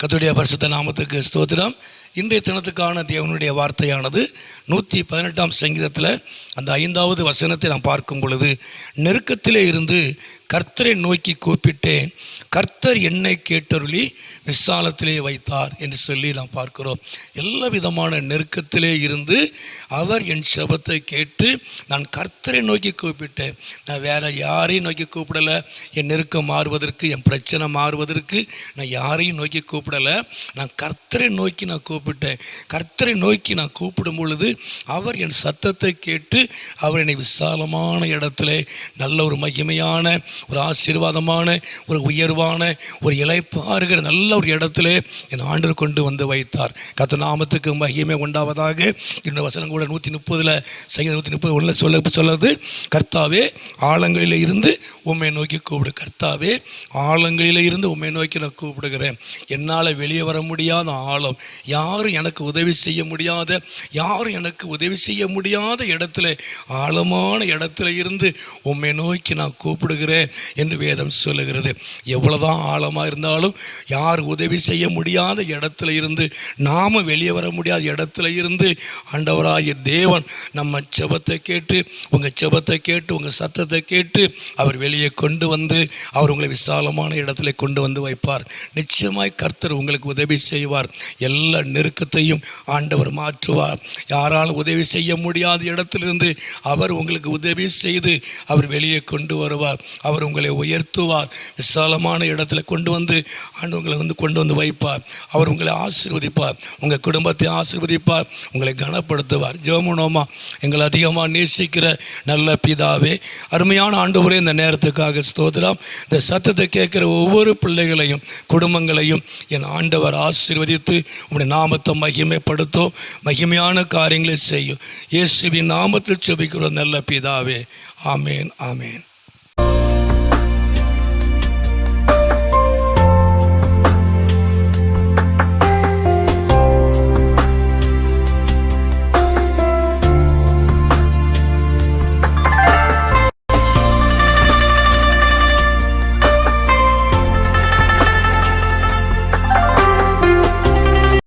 கத்துடைய பரிசுத்த நாமத்துக்கு ஸ்தோத்திரம். இன்றைய தினத்துக்கான தேவனுடைய வார்த்தையானது நூற்றி பதினெட்டாம் சங்கீதத்தில் அந்த ஐந்தாவது வசனத்தை நாம் பார்க்கும் பொழுது நெருக்கத்திலே இருந்து கர்த்தரை நோக்கி கூப்பிட்டேன். கர்த்தர் என்னை கேட்டருளி விசாலத்திலே வைத்தார் என்று சொல்லி நாம் பார்க்கிறோம். எல்லா விதமான நெருக்கத்திலே இருந்து அவர் என் செபத்தை கேட்டு நான் கர்த்தரை நோக்கி கூப்பிட்டேன். நான் வேற யாரையும் நோக்கி கூப்பிடலை. என் நெருக்கம் மாறுவதற்கு என் பிரச்சனை மாறுவதற்கு நான் யாரையும் நோக்கி கூப்பிடலை. நான் கர்த்தரை நோக்கி நான் கூப்பிட்டேன். கர்த்தரை நோக்கி நான் கூப்பிடும் பொழுது அவர் என் சத்தத்தை கேட்டு அவர் என்னை விசாலமான இடத்துல நல்ல ஒரு மகிமையான ஒரு ஆசீர்வாதமான ஒரு உயர்வான ஒரு இலைப்பாறுகிற நல்ல ஒரு இடத்துல என் ஆண்டு கொண்டு வந்து வைத்தார். கத்த நாமத்துக்கு மகிமை உண்டாவதாக. இன்னும் வசனம் கூட நூற்றி முப்பதில் செய்ய நூற்றி முப்பது உள்ள சொல்ல சொல்லுறது கர்த்தாவே ஆழங்களில் இருந்து உம்மை நோக்கி கூப்பிடு. கர்த்தாவே ஆழங்களில் இருந்து உம்மை நோக்கி நான் கூப்பிடுகிறேன். என்னால் வெளியே வர முடியாத ஆழம் யாரும் எனக்கு உதவி செய்ய முடியாத யாரும் எனக்கு உதவி செய்ய முடியாத இடத்துல ஆழமான இடத்துல இருந்து உம்மை நோக்கி நான் கூப்பிடுகிறேன் என்று வேதம் சொல்லுகிறது. எவ்வளோதான் ஆழமாக இருந்தாலும் யார் உதவி செய்ய முடியாத இடத்துல இருந்து நாம வெளியே வர முடியாத இடத்துல இருந்து ஆண்டவராகிய தேவன் நம்ம செபத்தை கேட்டு உங்கள் செபத்தை கேட்டு உங்கள் சத்தத்தை கேட்டு அவர் வெளியே கொண்டு வந்து அவர் உங்களை விசாலமான இடத்துல கொண்டு வந்து வைப்பார். நிச்சயமாய் கர்த்தர் உங்களுக்கு உதவி செய்வார். எல்லா நெருக்கத்தையும் ஆண்டவர் மாற்றுவார். யாராலும் உதவி செய்ய முடியாத இடத்திலிருந்து அவர் உங்களுக்கு உதவி செய்து அவர் வெளியே கொண்டு வருவார். அவர் உங்களை உயர்த்துவார். விசாலமான இடத்துல கொண்டு வந்து ஆண்டு உங்களை வந்து கொண்டு வந்து வைப்பார். அவர் உங்களை ஆசீர்வதிப்பார். உங்கள் குடும்பத்தை ஆசீர்வதிப்பார். உங்களை கனப்படுத்துவார். ஜோமுனோமா எங்களை அதிகமாக நேசிக்கிற நல்ல பிதாவே அருமையான ஆண்டவரே இந்த நேரத்தில் சத்தத்துக்காக ஸ்தோத்திரம். இந்த சத்தத்தை கேட்குற ஒவ்வொரு பிள்ளைகளையும் குடும்பங்களையும் என் ஆண்டவர் ஆசீர்வதித்து உங்களுடைய நாமத்தை மகிமைப்படுத்தும். மகிமையான காரியங்களை செய்யும். இயேசுவின் நாமத்தில் செபிக்கிற நல்ல பிதாவே. ஆமேன் ஆமேன்.